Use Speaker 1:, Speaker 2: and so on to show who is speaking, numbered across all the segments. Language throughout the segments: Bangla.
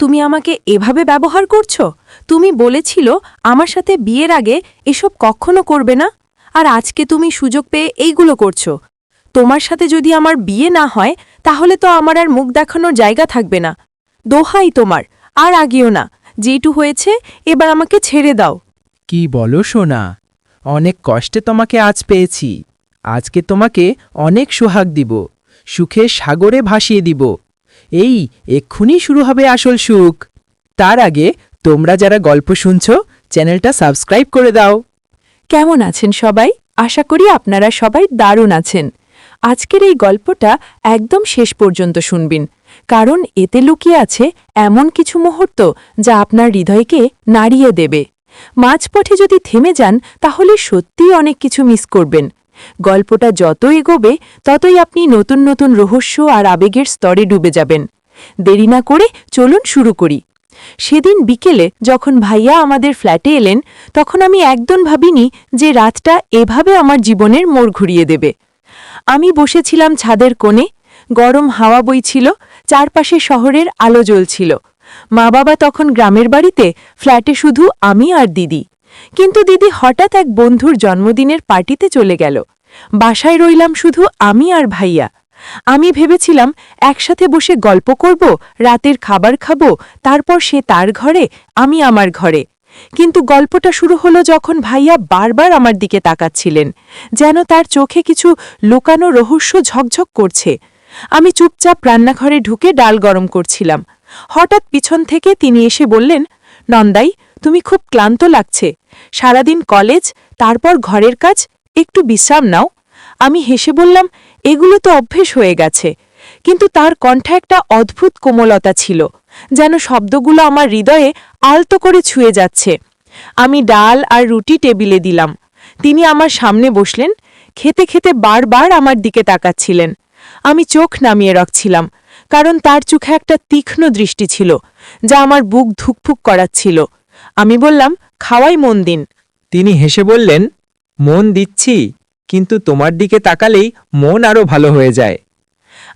Speaker 1: তুমি আমাকে এভাবে ব্যবহার করছ? তুমি বলেছিল আমার সাথে বিয়ের আগে এসব কখনো করবে না, আর আজকে তুমি সুযোগ পেয়ে এইগুলো করছ। তোমার সাথে যদি আমার বিয়ে না হয়, তাহলে তো আমার আর মুখ দেখানোর জায়গা থাকবে না। দোহাই তোমার, আর আগিও না। যেটু হয়েছে, এবার আমাকে ছেড়ে দাও।
Speaker 2: কি বলো সোনা, অনেক কষ্টে তোমাকে আজ পেয়েছি। আজকে তোমাকে অনেক সোহাগ দিব, সুখে সাগরে ভাসিয়ে দিব। এই, এক্ষুনি শুরু হবে আসল সুখ। তার আগে, তোমরা যারা গল্প শুনছ, চ্যানেলটা সাবস্ক্রাইব করে দাও।
Speaker 1: কেমন আছেন সবাই? আশা করি আপনারা সবাই দারুণ আছেন। আজকের এই গল্পটা একদম শেষ পর্যন্ত শুনবেন, কারণ এতে লুকিয়ে আছে এমন কিছু মুহূর্ত যা আপনার হৃদয়কে নাড়িয়ে দেবে। মাঝপথে যদি থেমে যান, তাহলে সত্যিই অনেক কিছু মিস করবেন। গল্পটা যত এগোবে, ততই আপনি নতুন নতুন রহস্য আর আবেগের স্তরে ডুবে যাবেন। দেরি না করে চলুন শুরু করি। সেদিন বিকেলে যখন ভাইয়া আমাদের ফ্ল্যাটে এলেন, তখন আমি একদম ভাবিনি যে রাতটা এভাবে আমার জীবনের মোড় ঘুরিয়ে দেবে। আমি বসেছিলাম ছাদের কোণে, গরম হাওয়া বইছিল চারপাশে শহরের আলো জ্বলছিল। মা বাবা তখন গ্রামের বাড়িতে, ফ্ল্যাটে শুধু আমি আর দিদি। কিন্তু দিদি হঠাৎ এক বন্ধুর জন্মদিনের পার্টিতে চলে গেল। বাসায় রইলাম শুধু আমি আর ভাইয়া। আমি ভেবেছিলাম একসাথে বসে গল্প করব, রাতের খাবার খাব, তারপর সে তার ঘরে, আমি আমার ঘরে। কিন্তু গল্পটা শুরু হলো যখন ভাইয়া বারবার আমার দিকে তাকাচ্ছিলেন, যেন তার চোখে কিছু লুকানো রহস্য ঝকঝক করছে। আমি চুপচাপ রান্নাঘরে ঢুকে ডাল গরম করছিলাম। হঠাৎ পিছন থেকে তিনি এসে বললেন, নন্দাই, তুমি খুব ক্লান্ত লাগছে। সারাদিন কলেজ, তারপর ঘরের কাজ, একটু বিশ্রাম নাও। আমি হেসে বললাম, এগুলো তো অভ্যেস হয়ে গেছে। কিন্তু তার কণ্ঠে একটা অদ্ভুত কোমলতা ছিল, যেন শব্দগুলো আমার হৃদয়ে আলতো করে ছুঁয়ে যাচ্ছে। আমি ডাল আর রুটি টেবিলে দিলাম। তিনি আমার সামনে বসলেন, খেতে খেতে বারবার আমার দিকে তাকাচ্ছিলেন। আমি চোখ নামিয়ে রাখছিলাম, কারণ তার চোখে একটা তীক্ষ্ণ দৃষ্টি ছিল, যা আমার বুক ধুকফুক করাচ্ছিল। আমি বললাম খাওয়াই মন দিন।
Speaker 2: তিনি হেসে বললেন মন দিচ্ছি কিন্তু তোমার দিকে তাকালেই মন আরও ভালো হয়ে যায়।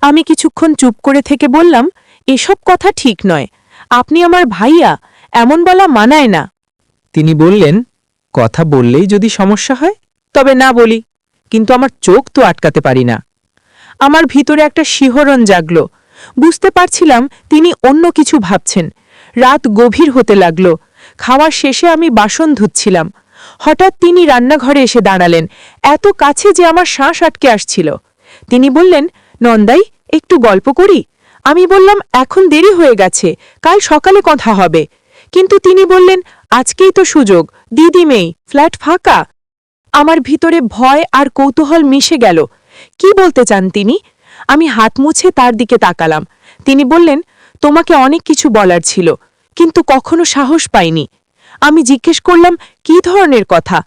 Speaker 1: আমি কিছুক্ষণ চুপ করে থেকে বললাম এসব কথা ঠিক নয়। আপনি আমার ভাইয়া এমন বলা মানায় না।
Speaker 2: তিনি বললেন কথা বললেই যদি সমস্যা হয় তবে না বলি কিন্তু আমার চোখ তো আটকাতে পারি না।
Speaker 1: আমার ভিতরে একটা শিহরণ জাগল। বুঝতে পারছিলাম তিনি অন্য কিছু ভাবছেন। রাত গভীর হতে লাগল। খাওয়ার শেষে আমি বাসন ধুচ্ছিলাম। হঠাৎ তিনি রান্নাঘরে এসে দাঁড়ালেন। এত কাছে যে আমার শ্বাস আটকে আসছিল। তিনি বললেন, নন্দাই, একটু গল্প করি? আমি বললাম, এখন দেরি হয়ে গেছে, কাল সকালে কথা হবে। কিন্তু তিনি বললেন, আজকেই তো সুযোগ, দিদি মেই ফ্ল্যাট ফাঁকা। আমার ভিতরে ভয় আর কৌতূহল মিশে গেল। কি বলতে চান তিনি? আমি হাত মুছে তার দিকে তাকালাম। তিনি বললেন, তোমাকে অনেক কিছু বলার ছিল। কিন্তু কখনো সাহস পাইনি। আমি জিজ্ঞেস করলাম, কি ধরনের কথা?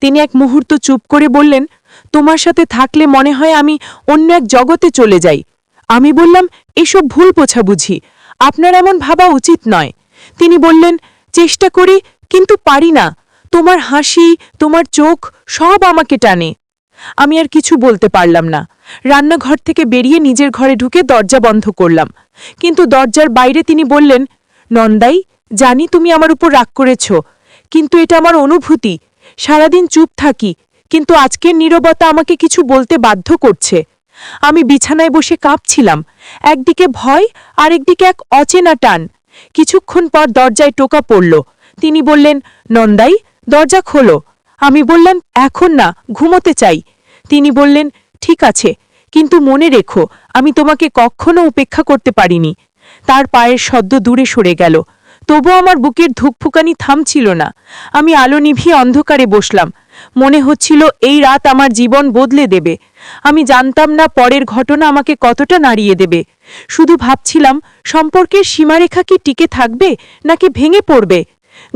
Speaker 1: তিনি এক মুহূর্ত চুপ করে বললেন, তোমার সাথে থাকলে মনে হয় আমি অন্য এক জগতে চলে যাই। আমি বললাম, এসব ভুল বোঝাবুঝি। আপনার এমন ভাবা উচিত নয়। তিনি বললেন, চেষ্টা করি, কিন্তু পারি না। তোমার হাসি, তোমার চোখ সব আমাকে টানে। আমি আর কিছু বলতে পারলাম না। রান্নাঘর থেকে বেরিয়ে নিজের ঘরে ঢুকে দরজা বন্ধ করলাম। কিন্তু দরজার বাইরে তিনি বললেন নন্দাই, জানি তুমি আমার উপর রাগ করেছ, কিন্তু এটা আমার অনুভূতি। সারাদিন চুপ থাকি, কিন্তু আজকের নীরবতা আমাকে কিছু বলতে বাধ্য করছে। আমি বিছানায় বসে কাঁপছিলাম, একদিকে ভয়, আরেকদিকে এক অচেনা টান। কিছুক্ষণ পর দরজায় টোকা পড়ল। তিনি বললেন, নন্দাই, দরজা খোলো। আমি বললাম, এখন না, ঘুমোতে চাই। তিনি বললেন, ঠিক আছে, কিন্তু মনে রেখো, আমি তোমাকে কখনো উপেক্ষা করতে পারিনি। তার পায়ের শব্দ দূরে সরে গেল। তবু আমার বুকের ধুকফুকানি থামছিল না। আমি আলো নিভিয়ে অন্ধকারে বসলাম। মনে হচ্ছিল এই রাত আমার জীবন বদলে দেবে। আমি জানতাম না পরের ঘটনা আমাকে কতটা নাড়িয়ে দেবে। শুধু ভাবছিলাম, সম্পর্কের সীমারেখা কি টিকে থাকবে নাকি ভেঙে পড়বে?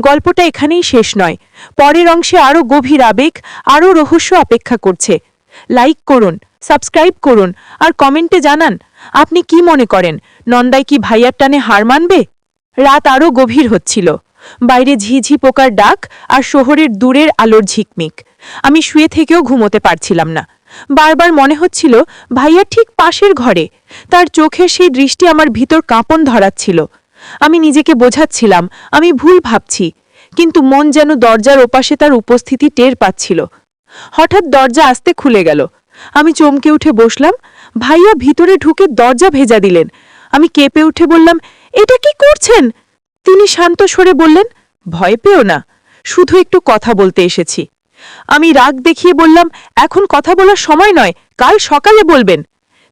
Speaker 1: গল্পটা এখানেই শেষ নয়। পরের অংশে আরও গভীর আবেগ আরও রহস্য অপেক্ষা করছে। লাইক করুন, সাবস্ক্রাইব করুন, আর কমেন্টে জানান আপনি কি মনে করেন, নন্দাই কি ভাইয়ার টানে হার মানবে? রাত আরও গভীর হচ্ছিল। বাইরে ঝিঝি পোকার ডাক আর শহরের দূরের আলোর ঝিকমিক। আমি শুয়ে থেকেও ঘুমোতে পারছিলাম না। বারবার মনে হচ্ছিল, ভাইয়া ঠিক পাশের ঘরে। তার চোখের সেই দৃষ্টি আমার ভিতর কাঁপন ধরাচ্ছিল। আমি নিজেকে বোঝাচ্ছিলাম, আমি ভুল ভাবছি, কিন্তু মন যেন দরজার ওপাশে তার উপস্থিতি টের পাচ্ছিল। হঠাৎ দরজা আস্তে খুলে গেল। আমি চমকে উঠে বসলাম ভাইয়া ভিতরে ঢুকে দরজা ভেজা দিলেন। আমি কেঁপে উঠে বললাম, এটা কি করছেন? তিনি শান্ত স্বরে বললেন, ভয় পেও না, শুধু একটু কথা বলতে এসেছি। আমি রাগ দেখিয়ে বললাম, এখন কথা বলার সময় নয়, কাল সকালে বলবেন।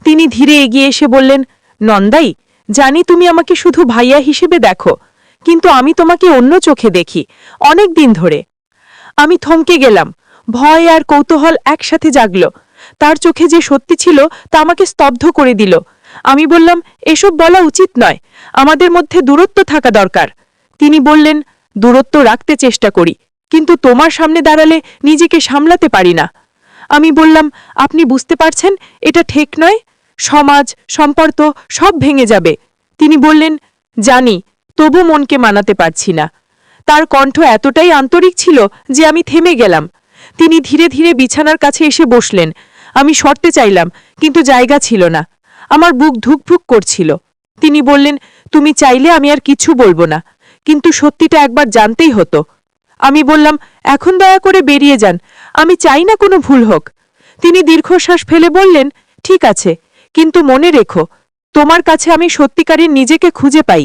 Speaker 1: তিনি ধীরে এগিয়ে এসে বললেন, নন্দাই, জানি তুমি আমাকে শুধু ভাইয়া হিসেবে দেখো, কিন্তু আমি তোমাকে অন্য চোখে দেখি, অনেক দিন ধরে। আমি থমকে গেলাম। ভয় আর কৌতূহল একসাথে জাগল। তার চোখে যে সত্যি ছিল তা আমাকে স্তব্ধ করে দিল। আমি বললাম, এসব বলা উচিত নয়। আমাদের মধ্যে দূরত্ব থাকা দরকার। তিনি বললেন, দূরত্ব রাখতে চেষ্টা করি, কিন্তু তোমার সামনে দাঁড়ালে নিজেকে সামলাতে পারি না। আমি বললাম, আপনি বুঝতে পারছেন, এটা ঠিক নয়। সমাজ, সম্পর্ক সব ভেঙে যাবে। তিনি বললেন, জানি, তবু মনকে মানাতে পারছি না। তার কণ্ঠ এতটাই আন্তরিক ছিল যে আমি থেমে গেলাম। তিনি ধীরে ধীরে বিছানার কাছে এসে বসলেন। আমি সরতে চাইলাম, কিন্তু জায়গা ছিল না। আমার বুক ধুকভুক করছিল। তিনি বললেন, তুমি চাইলে আমি আর কিছু বলব না, কিন্তু সত্যিটা একবার জানতেই হতো। আমি বললাম, এখন দয়া করে বেরিয়ে যান, আমি চাই না কোনো ভুল হোক। তিনি দীর্ঘশ্বাস ফেলে বললেন, ঠিক আছে, কিন্তু মনে রেখো, তোমার কাছে আমি সত্যিকারের নিজেকে খুঁজে পাই।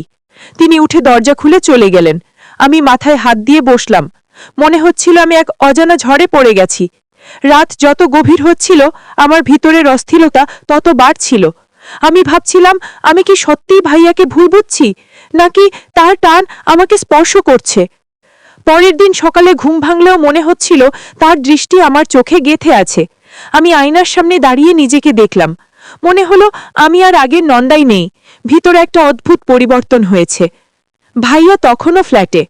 Speaker 1: তিনি উঠে দরজা খুলে চলে গেলেন। আমি মাথায় হাত দিয়ে বসলাম। মনে হচ্ছিল আমি এক অজানা ঝড়ে পড়ে গেছি। রাত যত গভীর হচ্ছিল, আমার ভিতরের অস্থিরতা তত বাড়ছিল। আমি ভাবছিলাম, আমি কি সত্যিই ভাইয়াকে ভুল বুঝছি, নাকি তার টান আমাকে স্পর্শ করছে? পরের দিন সকালে ঘুম ভাঙলেও মনে হচ্ছিল, তার দৃষ্টি আমার চোখে গেথে আছে। আমি আয়নার সামনে দাঁড়িয়ে নিজেকে দেখলাম। মনে হলো, আমি আর আগের নন্দাই নেই। ভিতরে একটা অদ্ভুত পরিবর্তন হয়েছে। ভাইয়া তখনও ফ্ল্যাটে।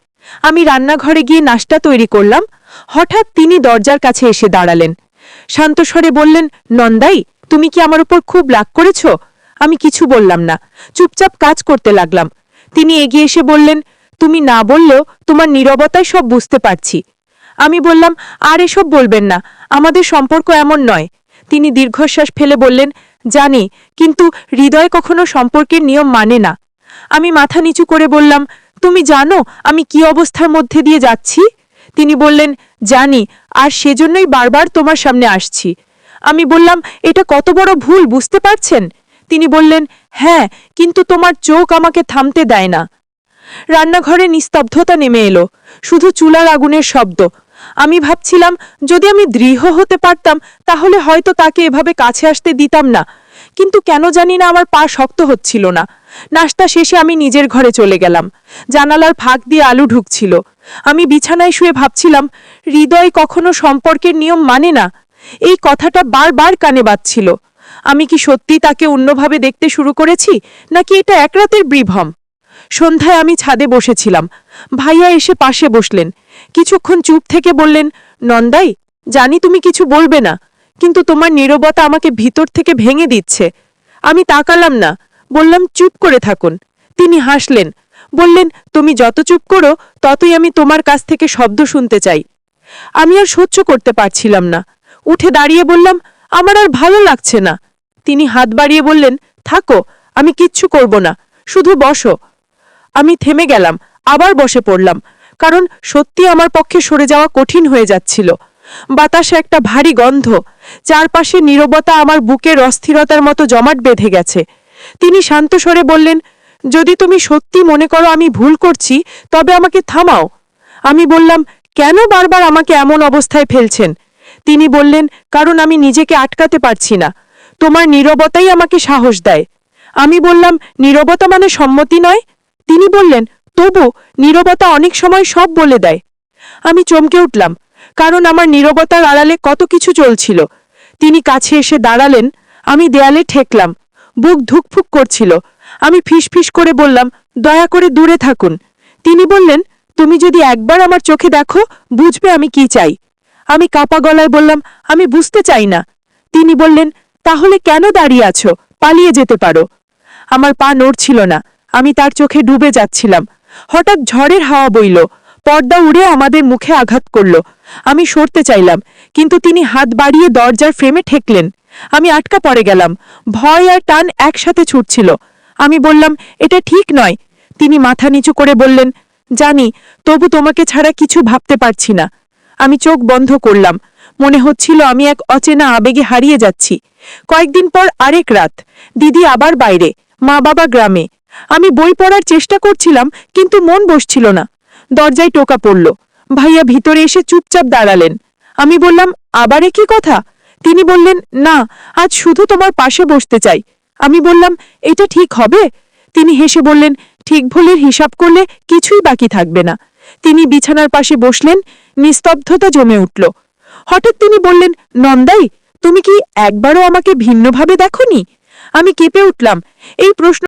Speaker 1: আমি রান্নাঘরে গিয়ে নাস্তা তৈরি করলাম হঠাৎ তিনি দরজার কাছে এসে দাঁড়ালেন। শান্তস্বরে বললেন, নন্দাই, তুমি কি আমার উপর খুব রাগ করেছ? আমি কিছু বললাম না। চুপচাপ কাজ করতে লাগলাম। তিনি এগিয়ে এসে বললেন, তুমি না বললেও তোমার নীরবতায় সব বুঝতে পারছি। আমি বললাম, আর এসব বলবেন না। আমাদের সম্পর্ক এমন নয়। তিনি দীর্ঘশ্বাস ফেলে বললেন, জানি, কিন্তু হৃদয় কখনো সম্পর্কের নিয়ম মানে না। আমি মাথা নিচু করে বললাম, তুমি জানো আমি কি অবস্থার মধ্যে দিয়ে যাচ্ছি? তিনি বললেন, জানি, আর সেজন্যই বারবার তোমার সামনে আসছি। আমি বললাম, এটা কত বড় ভুল, বুঝতে পারছেন? তিনি বললেন হ্যাঁ কিন্তু তোমার চোখ আমাকে থামতে দেয় না। রান্নাঘরে নিস্তব্ধতা নেমে এলো, শুধু চুলার আগুনের শব্দ। আমি ভাবছিলাম, যদি আমি দৃঢ় হতে পারতাম, তাহলে হয়তো তাকে এভাবে কাছে আসতে দিতাম না। কিন্তু কেন জানি না আমার পা শক্ত হচ্ছিল না। নাস্তা শেষে আমি নিজের ঘরে চলে গেলাম। জানালার ফাঁক দিয়ে আলু ঢুকছিল। আমি বিছানায় শুয়ে ভাবছিলাম, হৃদয় কখনো সম্পর্কের নিয়ম মানে না? এই কথাটা বারবার কানে বাজছিল। আমি কি সত্যি তাকে অন্যভাবে দেখতে শুরু করেছি, নাকি এটা এক রাতের বিভ্রম সন্ধ্যায় আমি ছাদে বসেছিলাম। ভাইয়া এসে পাশে বসলেন। কিছুক্ষণ চুপ থেকে বললেন, নন্দাই, জানি তুমি কিছু বলবে না, কিন্তু তোমার নীরবতা আমাকে ভিতর থেকে ভেঙে দিচ্ছে। আমি তাকালাম না। বললাম, চুপ করে থাকুন। তিনি হাসলেন, বললেন, তুমি যত চুপ করো, ততই আমি তোমার কাছ থেকে শব্দ শুনতে চাই। আমি আর সহ্য করতে পারছিলাম না। উঠে দাঁড়িয়ে বললাম, আমার আর ভালো লাগছে না। তিনি হাত বাড়িয়ে বললেন, থাকো, আমি কিচ্ছু করব না, শুধু বসো। আমি থেমে গেলাম, আবার বসে পড়লাম, কারণ সত্যি আমার পক্ষে সরে যাওয়া কঠিন হয়ে যাচ্ছিল। বাতাসে একটা ভারী গন্ধ, চারপাশে নীরবতা আমার বুকের অস্থিরতার মতো জমাট বেঁধে গেছে। তিনি শান্ত স্বরে বললেন, যদি তুমি সত্যি মনে করো আমি ভুল করছি, তবে আমাকে থামাও। আমি বললাম, কেন বারবার আমাকে এমন অবস্থায় ফেলছেন? তিনি বললেন, কারণ আমি নিজেকে আটকাতে পারছি না। তোমার নীরবতাই আমাকে সাহস দেয়। আমি বললাম, নীরবতা মানে সম্মতি নয়? তিনি বললেন, তবু নীরবতা অনেক সময় সব বলে দেয়। আমি চমকে উঠলাম, কারণ আমার নীরবতার আড়ালে কত কিছু চলছিল। তিনি কাছে এসে দাঁড়ালেন, আমি দেয়ালে ঠেকলাম। বুক ধুকফুক করছিল। আমি ফিসফিস করে বললাম, দয়া করে দূরে থাকুন। তিনি বললেন, তুমি যদি একবার আমার চোখে দেখো, বুঝবে আমি কি চাই। আমি কাপা গলায় বললাম, আমি বুঝতে চাই না। তিনি বললেন, তাহলে কেন দাঁড়িয়ে আছো? পালিয়ে যেতে পারো। আমার পা নড়ছিল না। আমি তার চোখে ডুবে যাচ্ছিলাম। হঠাৎ ঝড়ের হাওয়া বইল। পর্দা উড়ে আমাদের মুখে আঘাত করল। আমি সরতে চাইলাম। কিন্তু তিনি হাত বাড়িয়ে দরজার ফ্রেমে ঠেকলেন। আমি আটকা পড়ে গেলাম। ভয় আর টান একসাথে ছুটছিল। আমি বললাম, এটা ঠিক নয়। তিনি মাথা নিচু করে বললেন, জানি, তবু তোমাকে ছাড়া কিছু ভাবতে পারছি না। আমি চোখ বন্ধ করলাম। মনে হচ্ছিল আমি এক অচেনা আবেগে হারিয়ে যাচ্ছি। কয়েকদিন পর আরেক রাত। দিদি আবার বাইরে মা বাবা গ্রামে। আমি বই পড়ার চেষ্টা করছিলাম, কিন্তু মন বসছিল না। দরজায় টোকা পড়ল। ভাইয়া ভিতরে এসে চুপচাপ দাঁড়ালেন। আমি বললাম, আবারে কি কথা? তিনি বললেন, না, আজ শুধু তোমার পাশে বসতে চাই। আমি বললাম, এটা ঠিক হবে? তিনি হেসে বললেন, ঠিক ভুলের হিসাব করলে কিছুই বাকি থাকবে না। তিনি বিছানার পাশে বসলেন, নিস্তব্ধতা জমে উঠল। হঠাৎ তিনি বললেন, নন্দাই, তুমি কি একবারও আমাকে ভিন্নভাবে দেখনি? আমি কেঁপে উঠলাম। এই প্রশ্ন